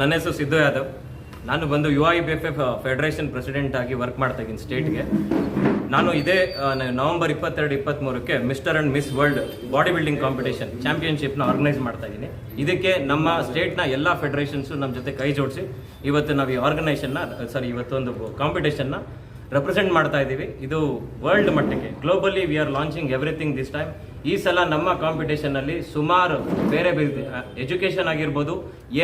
ನನ್ನ ಹೆಸರು ಸಿದ್ದು ಯಾದವ್. ನಾನು ಬಂದು U I B F F federation president ಆಗಿ ವರ್ಕ್ ಮಾಡ್ತಾ ಇದ್ದೀನಿ ಸ್ಟೇಟ್ಗೆ ನಾನು ಇದೇ ನವೆಂಬರ್ ಇಪ್ಪತ್ತೆರಡು, ಇಪ್ಪತ್ತ್ಮೂರಕ್ಕೆ mister and miss world body building competition ಚಾಂಪಿಯನ್ಶಿಪ್ನ organise ಮಾಡ್ತಾ ಇದ್ದೀನಿ. ಇದಕ್ಕೆ ನಮ್ಮ ಸ್ಟೇಟ್ನ ಎಲ್ಲ ಫೆಡರೇಷನ್ಸು ನಮ್ಮ ಜೊತೆ ಕೈ ಜೋಡಿಸಿ, ಇವತ್ತು ನಾವು ಈ ಆರ್ಗನೈಸೇಷನ್ನ ಸಾರಿ ಇವತ್ತೊಂದು ಕಾಂಪಿಟೇಷನ್ನ ರೆಪ್ರೆಸೆಂಟ್ ಮಾಡ್ತಾ ಇದ್ದೀವಿ ಇದು ವರ್ಲ್ಡ್ ಮಟ್ಟಕ್ಕೆ. Globally we are launching everything this time ಈ ಸಲ ನಮ್ಮ ಕಾಂಪಿಟೇಷನ್ ಅಲ್ಲಿ ಸುಮಾರು ಬೇರೆ ಬೇರೆ ಎಜುಕೇಶನ್ ಆಗಿರ್ಬೋದು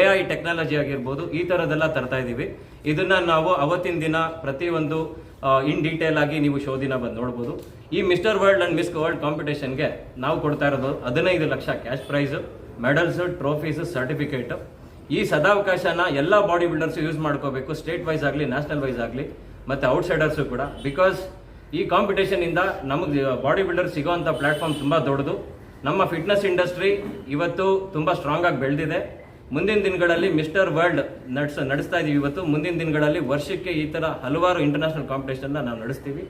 ಎ ಐ ಟೆಕ್ನಾಲಜಿ ಆಗಿರ್ಬೋದು, ಈ ಥರದ್ದೆಲ್ಲ ತರ್ತಾ ಇದ್ದೀವಿ ಇದನ್ನ ನಾವು ಅವತ್ತಿನ ದಿನ ಪ್ರತಿಯೊಂದು ಇನ್ ಡೀಟೇಲ್ ಆಗಿ ನೀವು ಶೋ ದಿನ ಬಂದು ನೋಡ್ಬೋದು. ಈ mister world and miss world ಕಾಂಪಿಟೇಷನ್ಗೆ ನಾವು ಕೊಡ್ತಾ ಇರೋದು ಹದಿನೈದು lakh cash prize medals trophies certificate ಈ ಸದಾವಕಾಶನ ಎಲ್ಲ ಬಾಡಿ ಬಿಲ್ಡರ್ಸು ಯೂಸ್ ಮಾಡ್ಕೋಬೇಕು. ಸ್ಟೇಟ್ ವೈಸ್ ಆಗಲಿ ನ್ಯಾಷನಲ್ ವೈಸ್ ಆಗಲಿ. ಮತ್ತು ಔಟ್ಸೈಡರ್ಸು ಕೂಡ. ಬಿಕಾಸ್ ಈ ಕಾಂಪಿಟೇಷನ್ ಇಂದ ನಮಗೆ ಬಾಡಿ ಬಿಲ್ಡರ್ ಸಿಗೋವಂಥ ಪ್ಲಾಟ್ಫಾರ್ಮ್ ತುಂಬ ದೊಡ್ಡದು. ನಮ್ಮ ಫಿಟ್ನೆಸ್ ಇಂಡಸ್ಟ್ರಿ ಇವತ್ತು ತುಂಬ ಸ್ಟ್ರಾಂಗ್ ಆಗಿ ಬೆಳೆದಿದೆ. ಮುಂದಿನ ದಿನಗಳಲ್ಲಿ ಮಿಸ್ಟರ್ ವರ್ಲ್ಡ್ ನಡ್ಸ, ನಡೆಸ್ತಾ ಇದ್ದೀವಿ ಇವತ್ತು. ಮುಂದಿನ ದಿನಗಳಲ್ಲಿ ವರ್ಷಕ್ಕೆ ಈ ಥರ ಹಲವಾರು ಇಂಟರ್ನ್ಯಾಷನಲ್ ಕಾಂಪಿಟೇಷನ್ನ ನಾವು ನಡೆಸ್ತೀವಿ.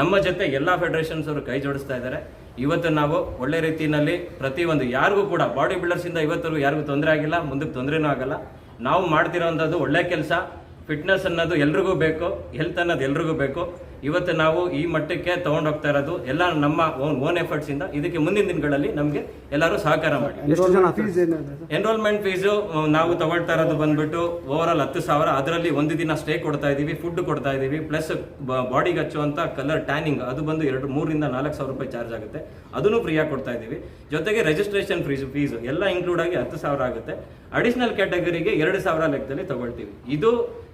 ನಮ್ಮ ಜೊತೆ ಎಲ್ಲ ಫೆಡರೇಷನ್ಸ್ ಅವರು ಕೈ ಜೋಡಿಸ್ತಾ ಇದ್ದಾರೆ ಇವತ್ತು ನಾವು ಒಳ್ಳೆ ರೀತಿಯಲ್ಲಿ ಪ್ರತಿಯೊಂದು ಯಾರಿಗೂ ಕೂಡ ಬಾಡಿ ಬಿಲ್ಡರ್ಸಿಂದ ಇಂದ ಇವತ್ತರೆಗೂ ಯಾರಿಗೂ ತೊಂದರೆ ಆಗಿಲ್ಲ, ಮುಂದಕ್ಕೆ ತೊಂದರೆನೂ ಆಗಲ್ಲ. ನಾವು ಮಾಡ್ತಿರೋವಂಥದ್ದು ಒಳ್ಳೆ ಕೆಲಸ. ಫಿಟ್ನೆಸ್ ಅನ್ನೋದು ಎಲ್ರಿಗೂ ಬೇಕು ಹೆಲ್ತ್ ಅನ್ನೋದು ಎಲ್ರಿಗೂ ಬೇಕು ಇವತ್ತು ನಾವು ಈ ಮಟ್ಟಕ್ಕೆ ತಗೊಂಡು ಹೋಗ್ತಾ ಇರೋದು ಎಲ್ಲ ನಮ್ಮ ಓನ್ ಓನ್ ಎಫರ್ಟ್ಸ್ ಇಂದ. ಇದಕ್ಕೆ ಮುಂದಿನ ದಿನಗಳಲ್ಲಿ ನಮಗೆ ಎಲ್ಲರೂ ಸಹಕಾರ ಮಾಡಿ. ಎನ್ರೋಲ್ಮೆಂಟ್ ಫೀಸು ನಾವು ತಗೊಳ್ತಾ ಇರೋದು ಬಂದ್ಬಿಟ್ಟು ಓವರ್ ಆಲ್ ಹತ್ತು ಸಾವಿರ. ಅದರಲ್ಲಿ ಒಂದು ದಿನ ಸ್ಟೇ ಕೊಡ್ತಾ ಇದೀವಿ ಫುಡ್ ಕೊಡ್ತಾ ಇದೀವಿ ಪ್ಲಸ್ ಬಾಡಿಗೆ ಹಚ್ಚುವಂತ ಕಲರ್ ಟ್ಯಾನಿಂಗ್ ಅದು ಬಂದು ಎರಡು ಮೂರಿಂದ ನಾಲ್ಕು ಸಾವಿರ ರೂಪಾಯಿ ಚಾರ್ಜ್ ಆಗುತ್ತೆ. ಅದನ್ನು ಫ್ರೀಯಾಗಿ ಕೊಡ್ತಾ ಇದೀವಿ ಜೊತೆಗೆ ರಿಜಿಸ್ಟ್ರೇಷನ್ ಫೀಸ್ ಫೀಸ್ ಎಲ್ಲ ಇನ್ಕ್ಲೂಡ್ ಆಗಿ ಹತ್ತು ಸಾವಿರ ಆಗುತ್ತೆ. ಅಡಿಷನಲ್ ಕ್ಯಾಟಗರಿಗೆ ಎರಡು ಸಾವಿರ ಲೆಕ್ಕದಲ್ಲಿ ತಗೊಳ್ತೀವಿ. ಇದು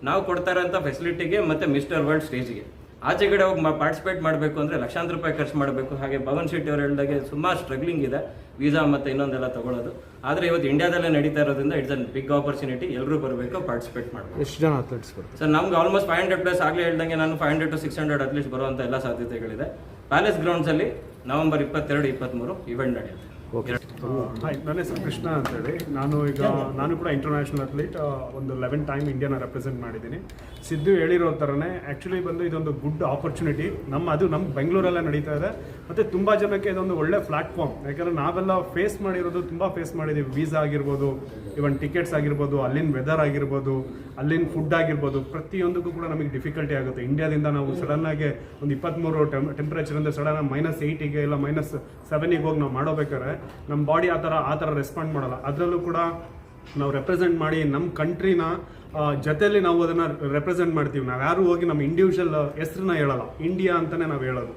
ನಾವು ಕೊಡ್ತಾ ಇರೋಂಥ ಫೆಸಿಲಿಟಿಗೆ ಮತ್ತೆ ಮಿಸ್ಟರ್ ವರ್ಲ್ಡ್ ಸ್ಟೇಜ್ಗೆ ಆಚೆ ಕಡೆ ಹೋಗಿ ಪಾರ್ಟಿಸಿಪೇಟ್ ಮಾಡಬೇಕು ಅಂದ್ರೆ ಲಕ್ಷಾಂತರ ರೂಪಾಯಿ ಖರ್ಚು ಮಾಡಬೇಕು. ಹಾಗೆ ಭವನ್ ಶೆಟ್ಟಿ ಅವರು ಹೇಳಿದಾಗೆ ಸುಮಾರು ಸ್ಟ್ರಗ್ಲಿಂಗ್ ಇದೆ ವೀಸಾ ಮತ್ತೆ ಇನ್ನೊಂದೆಲ್ಲ ತಗೊಳ್ಳೋದು ಆದರೆ ಇವತ್ತು ಇಂಡಿಯಾದಲ್ಲೇ ನಡೀತಾ ಇರೋದ್ರಿಂದ ಇಟ್ಸ್ ಅನ್ ಬಿಗ್ ಆಪರ್ಚುನಿಟಿ ಎಲ್ಲರೂ ಬರಬೇಕು ಪಾರ್ಟಿಸಿಪೇಟ್ ಮಾಡಬೇಕು. ಎಷ್ಟು ಜನ ಅಥ್ಲೆಟ್ಸ್ ಬರ್ತಾರೆ? ಸರ್ ನಮ್ಗೆ ಆಲ್ಮೋಸ್ಟ್ ಫೈವ್ ಹಂಡ್ರೆಡ್ ಪ್ಲಸ್ ಆಗಲೇ ಹೇಳ್ದಂಗೆ ನಾನು five hundred to six hundred at least ಬರುವಂಥ ಎಲ್ಲ ಸಾಧ್ಯತೆಗಳಿದೆ. ಪ್ಯಾಲೇಸ್ ಗ್ರೌಂಡ್ಸಲ್ಲಿ ನವೆಂಬರ್ ಇಪ್ಪತ್ತೆರಡು ಇಪ್ಪತ್ತ್ಮೂರು ಇವೆಂಟ್ ನಡೆಯುತ್ತೆ. ಓಕೆ. ಹಾಯ್ ನನ್ನ ಹೆಸರು ಕೃಷ್ಣ ಅಂತೇಳಿ. ನಾನು ಈಗ ನಾನು ಕೂಡ ಇಂಟರ್ನ್ಯಾಷನಲ್ ಅಥ್ಲೀಟ್ ಒಂದು ಲೆವೆನ್ ಟೈಮ್ ಇಂಡಿಯಾನ ರೆಪ್ರೆಸೆಂಟ್ ಮಾಡಿದ್ದೀನಿ. ಸಿದ್ದು ಹೇಳಿರೋ ಥರನೇ ಆ್ಯಕ್ಚುಲಿ ಬಂದು ಇದೊಂದು ಗುಡ್ ಆಪರ್ಚುನಿಟಿ ನಮ್ಮ ಅದು ನಮ್ಮ ಬೆಂಗಳೂರಲ್ಲೇ ನಡೀತಾ ಇದೆ. ಮತ್ತು ತುಂಬ ಜನಕ್ಕೆ ಇದೊಂದು ಒಳ್ಳೆ ಪ್ಲಾಟ್ಫಾರ್ಮ್ ಯಾಕಂದರೆ ನಾವೆಲ್ಲ ಫೇಸ್ ಮಾಡಿರೋದು ತುಂಬ ಫೇಸ್ ಮಾಡಿದ್ದೀವಿ ವೀಸಾ ಆಗಿರ್ಬೋದು ಇವನ್ ಟಿಕೆಟ್ಸ್ ಆಗಿರ್ಬೋದು ಅಲ್ಲಿನ ವೆದರ್ ಆಗಿರ್ಬೋದು ಅಲ್ಲಿನ ಫುಡ್ ಆಗಿರ್ಬೋದು. ಪ್ರತಿಯೊಂದಕ್ಕೂ ಕೂಡ ನಮಗೆ ಡಿಫಿಕಲ್ಟಿ ಆಗುತ್ತೆ. ಇಂಡಿಯಾದಿಂದ ನಾವು ಸಡನ್ನಾಗಿ ಒಂದು ಇಪ್ಪತ್ತ್ಮೂರು ಟೆಮ್ ಟೆಂಪ್ರೇಚರಿಂದ ಸಡನ್ ಮೈನಸ್ ಏಯ್ಟಿಗೆ ಇಲ್ಲ ಮೈನಸ್ ಸೆವೆನಿಗೆ ಹೋಗಿ ನಾವು ಮಾಡೋಬೇಕಾದ್ರೆ ನಮ್ಮ ಬಾಡಿ ಆ ಥರ ಆ ಥರ ರೆಸ್ಪಾಂಡ್ ಮಾಡಲ್ಲ. ಅದರಲ್ಲೂ ಕೂಡ ನಾವು ರೆಪ್ರೆಸೆಂಟ್ ಮಾಡಿ ನಮ್ಮ ಕಂಟ್ರಿನ ಜೊತೆಯಲ್ಲಿ ನಾವು ಅದನ್ನು ರೆಪ್ರೆಸೆಂಟ್ ಮಾಡ್ತೀವಿ. ನಾವು ಯಾರು ಹೋಗಿ ನಮ್ಮ ಇಂಡಿವಿಜುವಲ್ ಹೆಸ್ರನ್ನ ಹೇಳಲ್ಲ. ಇಂಡಿಯಾ ಅಂತಲೇ ನಾವು ಹೇಳೋದು.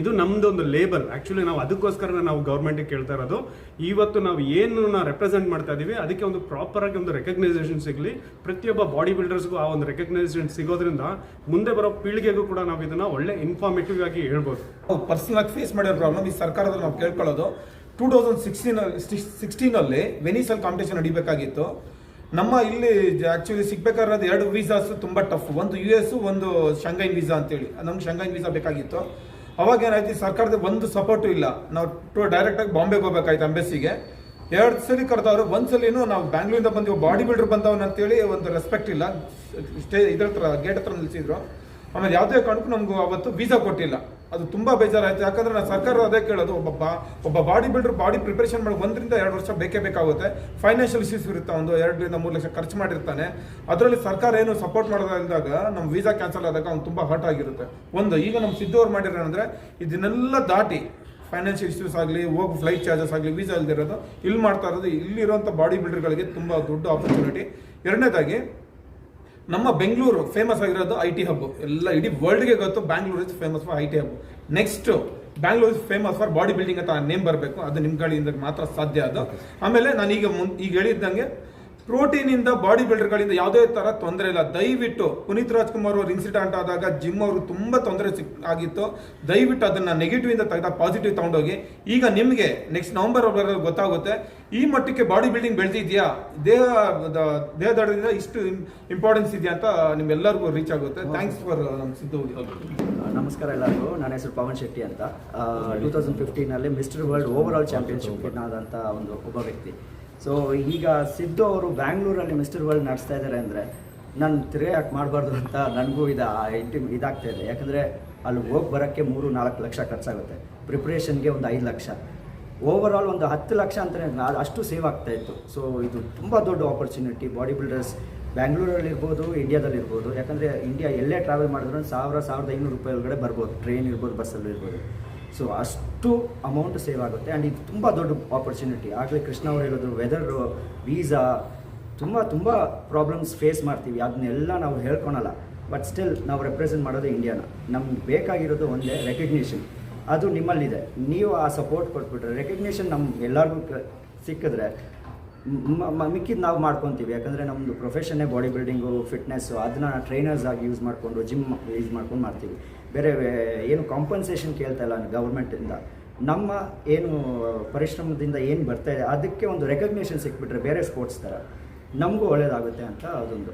ಇದು ನಮ್ಮದೊಂದು ಲೇಬಲ್ ಆ್ಯಕ್ಚುಲಿ ನಾವು ಅದಕ್ಕೋಸ್ಕರ ನಾವು ಗೌರ್ಮೆಂಟಿಗೆ ಕೇಳ್ತಾ ಇರೋದು. ಇವತ್ತು ನಾವು ಏನು ರೆಪ್ರೆಸೆಂಟ್ ಮಾಡ್ತಾ ಇದ್ದೀವಿ ಅದಕ್ಕೆ ಒಂದು ಪ್ರಾಪರಾಗಿ ಒಂದು ರೆಕಗ್ನೈಸೇಷನ್ ಸಿಗಲಿ. ಪ್ರತಿಯೊಬ್ಬ ಬಾಡಿ ಬಿಲ್ಡರ್ಸ್ಗೂ ಆ ಒಂದು ರೆಕಗ್ನೈಸೇಷನ್ ಸಿಗೋದ್ರಿಂದ ಮುಂದೆ ಬರೋ ಪೀಳಿಗೆಗೂ ಕೂಡ ನಾವು ಇದನ್ನು ಒಳ್ಳೆ ಇನ್ಫಾರ್ಮೇಟಿವ್ ಆಗಿ ಹೇಳ್ಬೋದು. ಪರ್ಸನಲ್ ಆಗಿ ಫೇಸ್ ಮಾಡಿರೋ ಪ್ರಾಬ್ಲಮ್ ಈ ಸರ್ಕಾರದಲ್ಲಿ ನಾವು ಕೇಳ್ಕೊಳ್ಳೋದು. ಟೂ ತೌಸಂಡ್ ಸಿಕ್ಸ್ಟೀನ್ ಸಿಕ್ಸ್ಟೀನಲ್ಲಿ ವೆನೀಸಲ್ಲಿ ಕಾಂಪಿಟೇಷನ್ ನಡಿಬೇಕಾಗಿತ್ತು. ನಮ್ಮ ಇಲ್ಲಿ ಆ್ಯಕ್ಚುಲಿ ಸಿಗ್ಬೇಕಾಗಿರೋದು ಎರಡು ವೀಸಾಸ್ ತುಂಬ ಟಫ್ ಒಂದು ಯು ಎಸ್ ಒಂದು ಶಂಘೈನ್ ವೀಸಾ ಅಂತೇಳಿ. ನಮ್ಗೆ ಶಂಘೈನ್ ವೀಸಾ ಬೇಕಾಗಿತ್ತು. ಅವಾಗ ಏನಾಯ್ತು ಸರ್ಕಾರದ ಒಂದು ಸಪೋರ್ಟು ಇಲ್ಲ. ನಾವು ಟು ಡೈರೆಕ್ಟಾಗಿ ಬಾಂಬೆಗೆ ಹೋಗ್ಬೇಕಾಯ್ತು ಅಂಬೆಸಿಗೆ ಎರಡು ಸಲ ಕರೆದವರು ಒಂದ್ಸಲಿನೂ ನಾವು ಬ್ಯಾಂಗ್ಳೂರಿಂದ ಬಂದಿವ ಬಾಡಿ ಬಿಲ್ಡರ್ ಬಂದವನು ಅಂತೇಳಿ ಒಂದು ರೆಸ್ಪೆಕ್ಟ್ ಇಲ್ಲ. ಸ್ಟೇ ಇದ್ರ ಹತ್ರ ಗೇಟ್ ಹತ್ರ ನಿಲ್ಸಿದ್ರು. ಆಮೇಲೆ ಯಾವುದೇ ಕಾರಣಕ್ಕೂ ನಮ್ಗೆ ಅವತ್ತು ವೀಸಾ ಕೊಟ್ಟಿಲ್ಲ. ಅದು ತುಂಬಾ ಬೇಜಾರಾಯ್ತು. ಯಾಕಂದ್ರೆ ನಾನು ಸರ್ಕಾರ ಅದೇ ಕೇಳೋದು, ಒಬ್ಬ ಒಬ್ಬ ಬಾಡಿ ಬಿಲ್ಡರ್ ಬಾಡಿ ಪ್ರಿಪರೇಷನ್ ಮಾಡಿ ಒಂದರಿಂದ ಎರಡು ವರ್ಷ ಬೇಕೇ ಬೇಕಾಗುತ್ತೆ. ಫೈನಾನ್ಷಿಯಲ್ ಇಶ್ಯೂಸ್ ಇರುತ್ತೆ, ಒಂದು ಎರಡರಿಂದ ಮೂರು ಲಕ್ಷ ಖರ್ಚು ಮಾಡಿರ್ತಾನೆ. ಅದರಲ್ಲಿ ಸರ್ಕಾರ ಏನು ಸಪೋರ್ಟ್ ಮಾಡೋದ್ರಿಂದಾಗ ನಮ್ಮ ವೀಸಾ ಕ್ಯಾನ್ಸಲ್ ಆದಾಗ ಅವ್ನು ತುಂಬಾ ಹರ್ಟ್ ಆಗಿರುತ್ತೆ. ಒಂದು, ಈಗ ನಮ್ಮ ಸಿದ್ದು ಅವ್ರು ಮಾಡಿರೋಣಂದ್ರೆ ಇದನ್ನೆಲ್ಲ ದಾಟಿ ಫೈನಾನ್ಷಿಯಲ್ ಇಶ್ಯೂಸ್ ಆಗಲಿ, ಹೋಗಿ ಫ್ಲೈಟ್ ಚಾರ್ಜಸ್ ಆಗಲಿ ವೀಸಾ ಇಲ್ದಿರೋದು, ಇಲ್ಲಿ ಮಾಡ್ತಾ ಇರೋದು ಇಲ್ಲಿರುವಂಥ ಬಾಡಿ ಬಿಲ್ಡರ್ಗಳಿಗೆ ತುಂಬ ದೊಡ್ಡ ಆಪರ್ಚುನಿಟಿ ಎರಡನೇದಾಗಿ ನಮ್ಮ ಬೆಂಗಳೂರು ಫೇಮಸ್ ಆಗಿರೋದು ಐ ಟಿ ಹಬ್ ಎಲ್ಲ ಇಡೀ ವರ್ಲ್ಡ್ಗೆ ಗೊತ್ತು Bangalore is famous for I T hub next Bangalore is famous for body building ಅಂತ ನೇಮ್ ಬರಬೇಕು. ಅದು ನಿಮ್ಮ ಗಾಡಿಯಿಂದ ಮಾತ್ರ ಸಾಧ್ಯ ಅದು. ಆಮೇಲೆ ನಾನು ಈಗ ಮುನ್ ಈಗ ಹೇಳಿದ್ದಂಗೆ ಪ್ರೋಟೀನ್ ಇಂದ ಬಾಡಿ ಬಿಲ್ಡರ್ಗಳಿಂದ ಯಾವುದೇ ತರ ತೊಂದರೆ ಇಲ್ಲ. ದಯವಿಟ್ಟು ಪುನೀತ್ ರಾಜ್ಕುಮಾರ್ ಅವರು ಇನ್ಸಿಡೆಂಟ್ ಆದಾಗ ಜಿಮ್ ಅವರು ತುಂಬಾ ತೊಂದರೆ ಸಿಕ್, ಆಗಿತ್ತು. ದಯವಿಟ್ಟು ಅದನ್ನ ನೆಗೆಟಿವ್ ಇಂದ ತೆಗೆದ ಪಾಸಿಟಿವ್ ತಗೊಂಡೋಗಿ. ಈಗ ನಿಮಗೆ ನೆಕ್ಸ್ಟ್ ನವೆಂಬರ್ ಬರೋದು ಗೊತ್ತಾಗುತ್ತೆ. ಈ ಮಟ್ಟಕ್ಕೆ ಬಾಡಿ ಬಿಲ್ಡಿಂಗ್ ಬೆಳೆದಿದ್ಯಾ? ದೇಹ, ದ- ದೇಹದಾಢ್ಯದಿಂದ ಇಷ್ಟು ಇಂಪಾರ್ಟೆನ್ಸ್ ಇದೆಯಾ ಅಂತ ನಿಮ್ಮೆಲ್ಲರಿಗೂ ರೀಚ್ ಆಗುತ್ತೆ. ಥ್ಯಾಂಕ್ಸ್ ಫಾರ್ ನಮ್ಮ ಸಿದ್ದು ನಮಸ್ಕಾರ ಎಲ್ಲರಿಗೂ. ನನ್ನ ಹೆಸರು ಪವನ್ ಶೆಟ್ಟಿ ಅಂತ. ಟೂ ತೌಸಂಡ್ ಫಿಫ್ಟೀನಲ್ಲಿ mister world overall championship ಆದಂಥ ಒಂದು ಒಬ್ಬ ವ್ಯಕ್ತಿ. ಸೊ ಈಗ ಸಿದ್ದು ಅವರು ಬ್ಯಾಂಗ್ಳೂರಲ್ಲಿ ಮಿಸ್ಟರ್ ವರ್ಲ್ಡ್ ನಡೆಸ್ತಾ ಇದ್ದಾರೆ ಅಂದರೆ ನಾನು ತಿರುಗಿ ಯಾಕೆ ಮಾಡಬಾರ್ದು ಅಂತ ನನಗೂ ಇದು ಇಂಟಿ ಇದಾಗ್ತಾ ಇದೆ. ಯಾಕಂದರೆ ಅಲ್ಲಿ ಹೋಗಿ ಬರೋಕ್ಕೆ ಮೂರು, ನಾಲ್ಕು ಲಕ್ಷ ಖರ್ಚಾಗುತ್ತೆ. ಪ್ರಿಪ್ರೇಷನ್ಗೆ ಒಂದು ಐದು ಲಕ್ಷ. ಓವರ್ ಆಲ್ ಒಂದು ಹತ್ತು ಲಕ್ಷ ಅಂತಲೇ ಅಷ್ಟು ಸೇವ್ ಆಗ್ತಾ ಇತ್ತು. ಸೊ ಇದು ತುಂಬ ದೊಡ್ಡ ಆಪರ್ಚುನಿಟಿ ಬಾಡಿ ಬಿಲ್ಡರ್ಸ್ ಬ್ಯಾಂಗ್ಳೂರಲ್ಲಿರ್ಬೋದು ಇಂಡಿಯಾದಲ್ಲಿರ್ಬೋದು ಯಾಕಂದರೆ ಇಂಡಿಯಾ ಎಲ್ಲೇ ಟ್ರಾವೆಲ್ ಮಾಡಿದ್ರು ಸಾವಿರ, ಸಾವಿರದ ಐನೂರು ರೂಪಾಯಿ ಒಳಗಡೆ ಬರ್ಬೋದು. ಟ್ರೈನ್ ಇರ್ಬೋದು ಬಸ್ಸಲ್ಲಿ ಇರ್ಬೋದು. ಸೊ ಅಷ್ಟು ಅಮೌಂಟ್ ಸೇವ್ ಆಗುತ್ತೆ. ಆ್ಯಂಡ್ ಇದು ತುಂಬ ದೊಡ್ಡ ಆಪರ್ಚುನಿಟಿ ಆಗಲೇ ಕೃಷ್ಣ ಅವ್ರು ಹೇಳಿದ್ರು ವೆದರು ವೀಸಾ ತುಂಬ ತುಂಬ ಪ್ರಾಬ್ಲಮ್ಸ್ ಫೇಸ್ ಮಾಡ್ತೀವಿ. ಅದನ್ನೆಲ್ಲ ನಾವು ಹೇಳ್ಕೊಳಲ್ಲ. ಬಟ್ ಸ್ಟಿಲ್ ನಾವು ರೆಪ್ರೆಸೆಂಟ್ ಮಾಡೋದು ಇಂಡಿಯಾನ ನಮ್ಗೆ ಬೇಕಾಗಿರೋದು ಒಂದೇ ರೆಕಗ್ನೇಷನ್ ಅದು ನಿಮ್ಮಲ್ಲಿದೆ. ನೀವು ಆ ಸಪೋರ್ಟ್ ಕೊಟ್ಬಿಟ್ರೆ ರೆಕಗ್ನೇಷನ್ ನಮ್ಗೆ ಎಲ್ಲರಿಗೂ ಸಿಕ್ಕಿದ್ರೆ ಮಿಕ್ಕಿದ್ದು ನಾವು ಮಾಡ್ಕೊತೀವಿ. ಯಾಕಂದರೆ ನಮ್ಮದು ಪ್ರೊಫೆಷನ್ನೇ ಬಾಡಿ ಬಿಲ್ಡಿಂಗು ಫಿಟ್ನೆಸ್ಸು ಅದನ್ನ ಟ್ರೈನರ್ಸ್ ಆಗಿ ಯೂಸ್ ಮಾಡಿಕೊಂಡು ಜಿಮ್ ಯೂಸ್ ಮಾಡ್ಕೊಂಡು ಮಾಡ್ತೀವಿ. ಬೇರೆ ಏನು ಕಾಂಪನ್ಸೇಷನ್ ಕೇಳ್ತಾ ಇಲ್ಲ ಗೌರ್ಮೆಂಟಿಂದ ನಮ್ಮ ಏನು ಪರಿಶ್ರಮದಿಂದ ಏನು ಬರ್ತಾ ಇದೆ, ಅದಕ್ಕೆ ಒಂದು ರೆಕಗ್ನೇಷನ್ ಸಿಕ್ಬಿಟ್ರೆ ಬೇರೆ ಸ್ಪೋರ್ಟ್ಸ್ ಥರ ನಮಗೂ ಒಳ್ಳೇದಾಗುತ್ತೆ ಅಂತ ಅದೊಂದು.